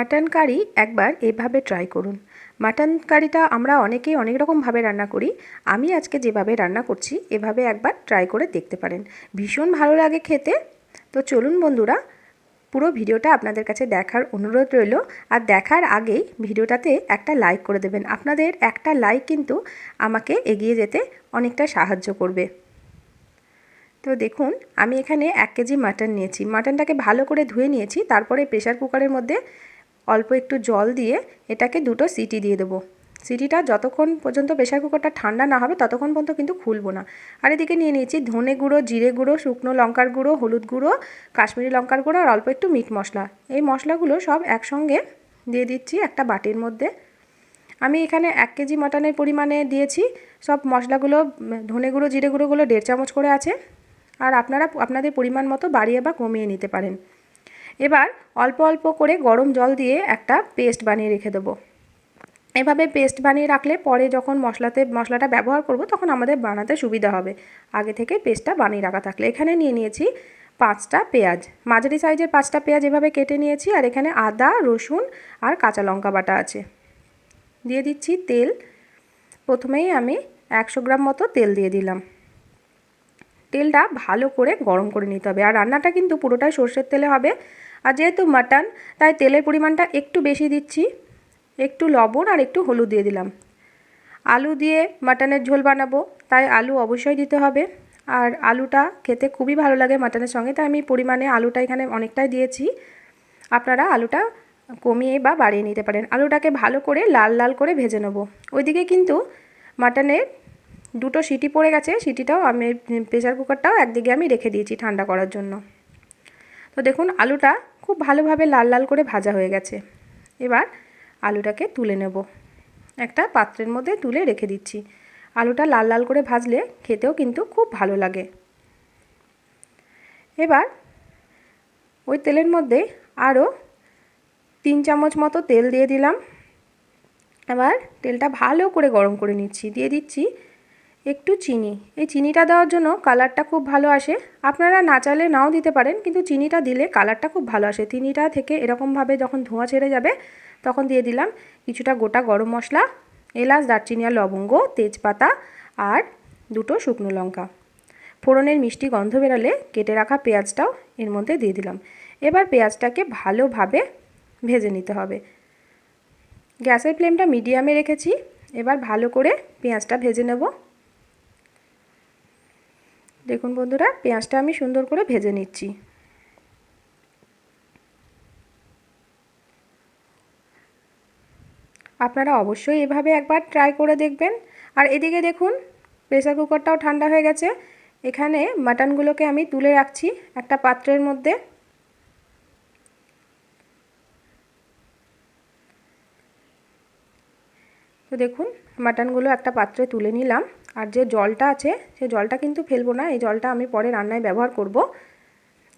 Mutton curry একবার এভাবে try করুন। মাটন কারিটা আমরা অনেকেই অনেক রকমভাবে রান্না করি। আমি আজকে যেভাবে রান্না করছি, এভাবে একবার ট্রাই করে দেখতে পারেন। ভীষণ ভালো লাগে খেতে। তো চলুন বন্ধুরা, পুরো ভিডিওটা আপনাদের কাছে দেখার অনুরোধ রইল। আর দেখার আগেই ভিডিওটাতে একটা লাইক করে দেবেন। আপনাদের একটা লাইক কিন্তু আমাকে এগিয়ে যেতে অনেকটা সাহায্য করবে। তো দেখুন, আমি এখানে এক কেজি মাটন নিয়েছি। মাটনটাকে ভালো করে ধুয়ে নিয়েছি। তারপরে প্রেশার কুকারের মধ্যে অল্প একটু জল দিয়ে এটাকে দুটো সিটি দিয়ে দেবো। সিটিটা যতক্ষণ পর্যন্ত প্রেশার কুকারটা ঠান্ডা না হবে, ততক্ষণ পর্যন্ত কিন্তু খুলবো না। আর এদিকে নিয়ে নিয়েছি ধনে গুঁড়ো, জিরে গুঁড়ো, শুকনো লঙ্কার গুঁড়ো, হলুদ গুঁড়ো, কাশ্মীরি লঙ্কার গুঁড়ো আর অল্প একটু মিট মশলা। এই মশলাগুলো সব একসঙ্গে দিয়ে দিচ্ছি একটা বাটির মধ্যে। আমি এখানে এক কেজি মাটনের পরিমাণে দিয়েছি। সব মশলাগুলো, ধনে গুঁড়ো, জিরে গুঁড়োগুলো দেড় চামচ করে আছে। আর আপনারা, আপনাদের পরিমাণ মতো বাড়িয়ে বা কমিয়ে নিতে পারেন। এবার অল্প অল্প করে গরম জল দিয়ে একটা পেস্ট বানিয়ে রেখে দেবো। এভাবে পেস্ট বানিয়ে রাখলে পরে যখন মশলাতে, মশলাটা ব্যবহার করব তখন আমাদের বানাতে সুবিধা হবে। আগে থেকে পেস্টটা বানিয়ে রাখা থাকলে। এখানে নিয়ে নিয়েছি পাঁচটা পেঁয়াজ। মাঝারি সাইজের পাঁচটা পেঁয়াজ এভাবে কেটে নিয়েছি আর এখানে আদা, রসুন আর কাঁচা লঙ্কা বাটা আছে। দিয়ে দিচ্ছি তেল। প্রথমেই আমি একশো গ্রাম মতো তেল দিয়ে দিলাম। তেলটা ভালো করে গরম করে নিতে হবে। আর রান্নাটা কিন্তু পুরোটাই সর্ষের তেলে হবে। আর যেহেতু মাটন, তাই তেলের পরিমাণটা একটু বেশি দিচ্ছি। একটু লবণ আর একটু হলুদ দিয়ে দিলাম। আলু দিয়ে মাটনের ঝোল বানাবো, তাই আলু অবশ্যই দিতে হবে। আর আলুটা খেতে খুবই ভালো লাগে মাটনের সঙ্গে, তাই আমি পরিমাণে আলুটা এখানে অনেকটাই দিয়েছি। আপনারা আলুটা কমিয়ে বা বাড়িয়ে নিতে পারেন। আলুটাকে ভালো করে লাল লাল করে ভেজে নেব। ওইদিকে কিন্তু মাটনের দুটো সিটি পড়ে গেছে, সিটিটাও আমি প্রেশার কুকারটাও একদিকে আমি রেখে দিয়েছি ঠান্ডা করার জন্য। তো দেখুন, আলুটা খুব ভালোভাবে লাল লাল করে ভাজা হয়ে গেছে। এবার আলুটাকে তুলে নেব। একটা পাত্রের মধ্যে তুলে রেখে দিচ্ছি। আলুটা লাল লাল করে ভাজলে খেতেও কিন্তু খুব ভালো লাগে। এবার ওই তেলের মধ্যে আরও তিন চামচ মতো তেল দিয়ে দিলাম। এবার তেলটা ভালো করে গরম করে নিচ্ছি। দিয়ে দিচ্ছি একটু চিনি। এই চিনিটা দেওয়ার জন্য কালারটা খুব ভালো আসে। আপনারা না চাইলে নাও দিতে পারেন, কিন্তু চিনিটা দিলে কালারটা খুব ভালো আসে। চিনিটা থেকে এরকমভাবে যখন ধোঁয়া ছেড়ে যাবে, তখন দিয়ে দিলাম কিছুটা গোটা গরম মশলা, এলাচ, দারচিনি আর লবঙ্গ, তেজপাতা আর দুটো শুকনো লঙ্কা। ফোড়নের মিষ্টি গন্ধ বেরালে কেটে রাখা পেঁয়াজটাও এর মধ্যে দিয়ে দিলাম। এবার পেঁয়াজটাকে ভালোভাবে ভেজে নিতে হবে। গ্যাসের ফ্লেমটা মিডিয়ামে রেখেছি। এবার ভালো করে পেঁয়াজটা ভেজে নেব। দেখুন বন্ধুরা, পেঁয়াজটা আমি সুন্দর করে ভেজে নিচ্ছি। আপনারা অবশ্যই এভাবে একবার ট্রাই করে দেখবেন। আর এদিকে দেখুন প্রেসার কুকারটাও ঠান্ডা হয়ে গেছে। এখানে মাটনগুলোকে আমি তুলে রাখছি একটা পাত্রের মধ্যে। তো দেখুন মাটনগুলো একটা পাত্রে তুলে নিলাম। আর যে জলটা আছে, সে জলটা কিন্তু ফেলব না, এই জলটা আমি পরে রান্নায় ব্যবহার করব।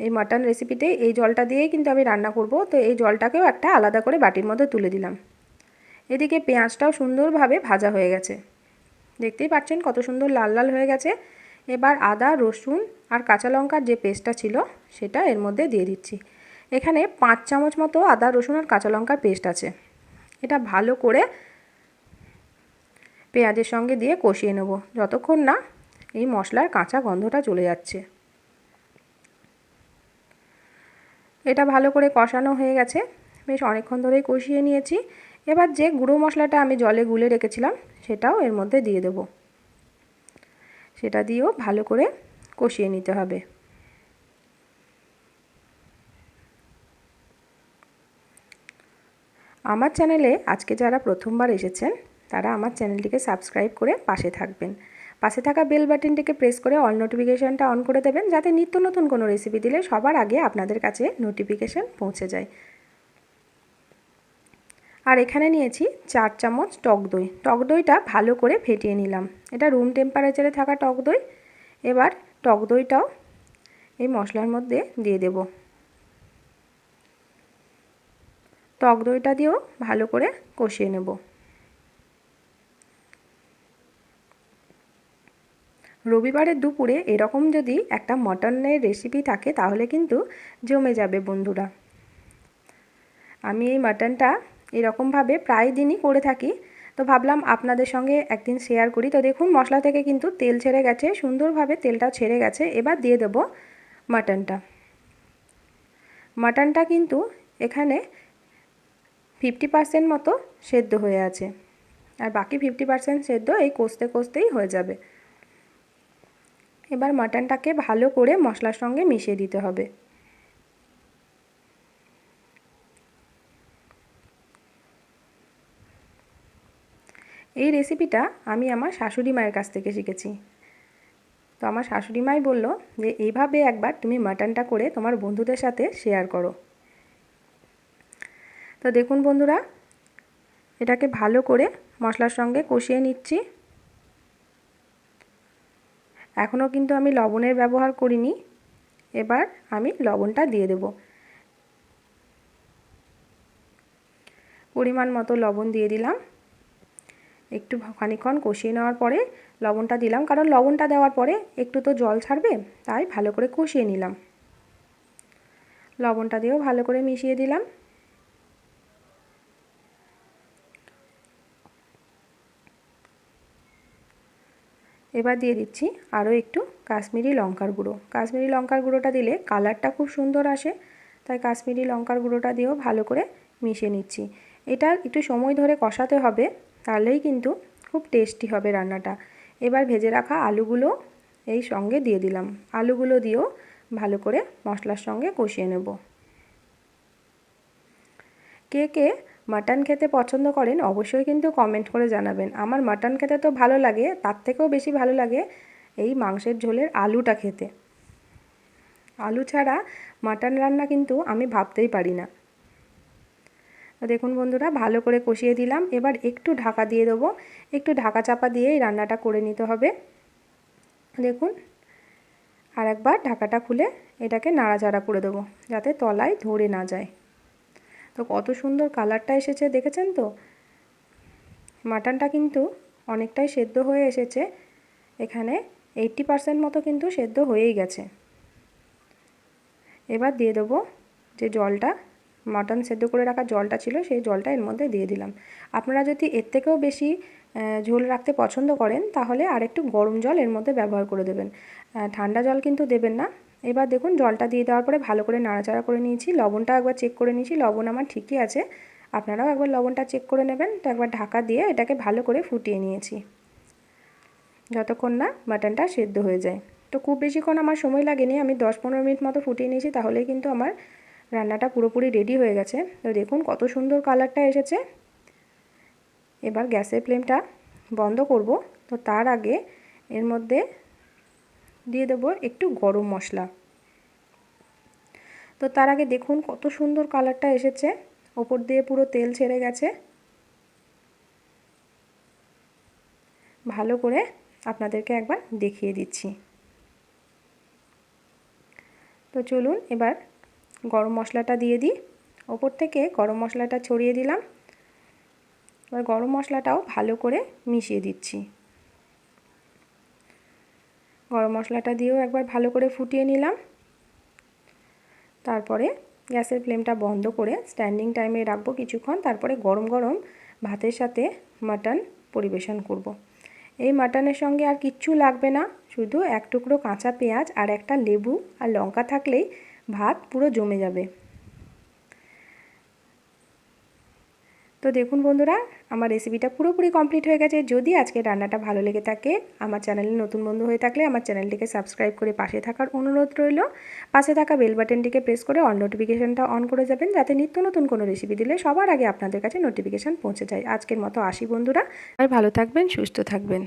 এই মাটন রেসিপিতে এই জলটা দিয়েই কিন্তু আমি রান্না করব। তো এই জলটাকেও একটা আলাদা করে বাটির মধ্যে তুলে দিলাম। এদিকে পেঁয়াজটাও সুন্দরভাবে ভাজা হয়ে গেছে। দেখতেই পাচ্ছেন কত সুন্দর লাল লাল হয়ে গেছে। এবার আদা, রসুন আর কাঁচা লঙ্কার যে পেস্টটা ছিল, সেটা এর মধ্যে দিয়ে দিচ্ছি। এখানে পাঁচ চামচ মতো আদা, রসুন আর কাঁচা লঙ্কার পেস্ট আছে। এটা ভালো করে পেঁয়াজের সঙ্গে দিয়ে কষিয়ে নেব। যতক্ষণ না এই মশলার কাঁচা গন্ধটা চলে যাচ্ছে। এটা ভালো করে কষানো হয়ে গেছে। বেশ অনেকক্ষণ ধরেই কষিয়ে নিয়েছি। এবার যে গুঁড়ো মশলাটা আমি জলে গুলে রেখেছিলাম, সেটাও এর মধ্যে দিয়ে দেব। সেটা দিয়েও ভালো করে কষিয়ে নিতে হবে। আমার চ্যানেলে আজকে যারা প্রথমবার এসেছেন তারা আমার চ্যানেলটিকে সাবস্ক্রাইব করে পাশে থাকবেন। পাশে থাকা বেল বাটনটিকে প্রেস করে অল নোটিফিকেশানটা অন করে দেবেন যাতে নিত্য নতুন কোনো রেসিপি দিলে সবার আগে আপনাদের কাছে নোটিফিকেশান পৌঁছে যায়। আর এখানে নিয়েছি চার চামচ টক দই। টক দইটা ভালো করে ফেটিয়ে নিলাম। এটা রুম টেম্পারেচারে থাকা টক দই। এবার টক দইটাও এই মশলার মধ্যে দিয়ে দেব। টক দইটা দিয়েও ভালো করে কষিয়ে নেব। রবিবারের দুপুরে এরকম যদি একটা মটনের রেসিপি থাকে, তাহলে কিন্তু জমে যাবে বন্ধুরা। আমি এই মাটনটা এরকমভাবে প্রায় দিনই করে থাকি। তো ভাবলাম আপনাদের সঙ্গে একদিন শেয়ার করি। তো দেখুন, মশলা থেকে কিন্তু তেল ছেড়ে গেছে, সুন্দরভাবে তেলটা ছেড়ে গেছে। এবার দিয়ে দেবো মাটনটা। মাটনটা কিন্তু এখানে ফিফটি পার্সেন্ট মতো সেদ্ধ হয়ে আছে। আর বাকি ফিফটি পার্সেন্ট সেদ্ধ এই কষতে কষতেই হয়ে যাবে। এবার মাটনটাকে ভালো করে মশলার সঙ্গে মিশিয়ে দিতে হবে। এই রেসিপিটা আমি আমার শাশুড়ি মায়ের কাছ থেকে শিখেছি। তো আমার শাশুড়ি মাই বলল যে, এইভাবে একবার তুমি মাটনটা করে তোমার বন্ধুদের সাথে শেয়ার করো। তো দেখুন বন্ধুরা, এটাকে ভালো করে মশলার সঙ্গে কষিয়ে নিচ্ছি। এখনও কিন্তু আমি লবণের ব্যবহার করিনি। এবার আমি লবণটা দিয়ে দেব। পরিমাণ মতো লবণ দিয়ে দিলাম। একটু খানিক্ষণ কষিয়ে নেওয়ার পরে লবণটা দিলাম। কারণ লবণটা দেওয়ার পরে একটু তো জল ছাড়বে, তাই ভালো করে কষিয়ে নিলাম। লবণটা দিয়েও ভালো করে মিশিয়ে দিলাম। এবার দিয়ে দিচ্ছি আরও একটু কাশ্মীরি লঙ্কার গুঁড়ো। কাশ্মীরি লঙ্কার গুঁড়োটা দিলে কালারটা খুব সুন্দর আসে, তাই কাশ্মীরি লঙ্কার গুঁড়োটা দিয়েও ভালো করে মিশিয়ে নিচ্ছি। এটা একটু সময় ধরে কষাতে হবে, তাহলেই কিন্তু খুব টেস্টি হবে রান্নাটা। এবার ভেজে রাখা আলুগুলো এই সঙ্গে দিয়ে দিলাম। আলুগুলো দিয়েও ভালো করে মশলার সঙ্গে কষিয়ে নেব। কে কে মাটন খেতে পছন্দ করেন, অবশ্যই কিন্তু কমেন্ট করে জানাবেন। আমার মাটন খেতে তো ভালো লাগে, তার থেকেও বেশি ভালো লাগে এই মাংসের ঝোলের আলুটা খেতে। আলু ছাড়া মাটন রান্না কিন্তু আমি ভাবতেই পারি না। দেখুন বন্ধুরা, ভালো করে কষিয়ে দিলাম। এবার একটু ঢাকা দিয়ে দেবো। একটু ঢাকা চাপা দিয়েই রান্নাটা করে নিতে হবে। দেখুন আর একবার ঢাকাটা খুলে এটাকে নাড়াচাড়া করে দেবো, যাতে তলায় ধরে না যায়। তো কত সুন্দর কালারটা এসেছে, দেখেছেন তো? মাটনটা কিন্তু অনেকটাই সেদ্ধ হয়ে এসেছে। এখানে এইট্টি পারসেন্ট মতো কিন্তু সেদ্ধ হয়েই গেছে। এবার দিয়ে দেবো যে জলটা, মাটন সেদ্ধ করে রাখা জলটা ছিল, সেই জলটা এর মধ্যে দিয়ে দিলাম। আপনারা যদি এর থেকেও বেশি ঝোল রাখতে পছন্দ করেন, তাহলে আরেকটু গরম জল এর মধ্যে ব্যবহার করে দেবেন। ঠান্ডা জল কিন্তু দেবেন না। এবার দেখুন জলটা দিয়ে দেওয়ার পরে ভালো করে নাড়াচাড়া করে নিয়েছি। লবণটা একবার চেক করে নিয়েছি, লবণ আমার ঠিকই আছে। আপনারাও একবার লবণটা চেক করে নেবেন। তো একবার ঢাকা দিয়ে এটাকে ভালো করে ফুটিয়ে নিয়েছি। যতক্ষণ না মাটনটা সেদ্ধ হয়ে যায়। তো খুব বেশিক্ষণ আমার সময় লাগেনি, আমি দশ পনেরো মিনিট মতো ফুটিয়ে নিয়েছি, তাহলেই কিন্তু আমার রান্নাটা পুরোপুরি রেডি হয়ে গেছে। তো দেখুন কত সুন্দর কালারটা এসেছে। এবার গ্যাসের ফ্লেমটা বন্ধ করব। তো তার আগে এর মধ্যে দিয়ে দেবো একটু গরম মশলা। তো তার আগে দেখুন কত সুন্দর কালারটা এসেছে। ওপর দিয়ে পুরো তেল ছেড়ে গেছে। ভালো করে আপনাদেরকে একবার দেখিয়ে দিচ্ছি। তো চলুন এবার গরম মশলাটা দিয়ে দিই। ওপর থেকে গরম মশলাটা ছড়িয়ে দিলাম। এবার গরম মশলাটাও ভালো করে মিশিয়ে দিচ্ছি। গরম মশলাটা দিয়েও একবার ভালো করে ফুটিয়ে নিলাম তারপরে গ্যাসের ফ্লেমটা বন্ধ করে স্ট্যান্ডিং টাইমে রাখব কিছুক্ষণ, তারপরে গরম গরম ভাতের সাথে মাটন পরিবেশন করব। এই মাটনের সঙ্গে আর কিচ্ছু লাগবে না, শুধু এক টুকরো কাঁচা পেঁয়াজ আর একটা লেবু আর লঙ্কা থাকলেই ভাত পুরো জমে যাবে তো দেখুন বন্ধুরা, আমার রেসিপিটা পুরোপুরি কমপ্লিট হয়ে গেছে। যদি আজকে রান্নাটা ভালো লেগে থাকে, আমার চ্যানেলে নতুন বন্ধু হয়ে থাকলে আমার চ্যানেলটিকে সাবস্ক্রাইব করে পাশে থাকার অনুরোধ রইল। পাশে থাকা বেল বাটনটিকে প্রেস করে অন নোটিফিকেশানটা অন করে যাবেন, যাতে নিত্য নতুন কোনো রেসিপি দিলে সবার আগে আপনাদের কাছে নোটিফিকেশান পৌঁছে যায়। আজকের মতো আসি বন্ধুরা আর ভালো থাকবেন, সুস্থ থাকবেন।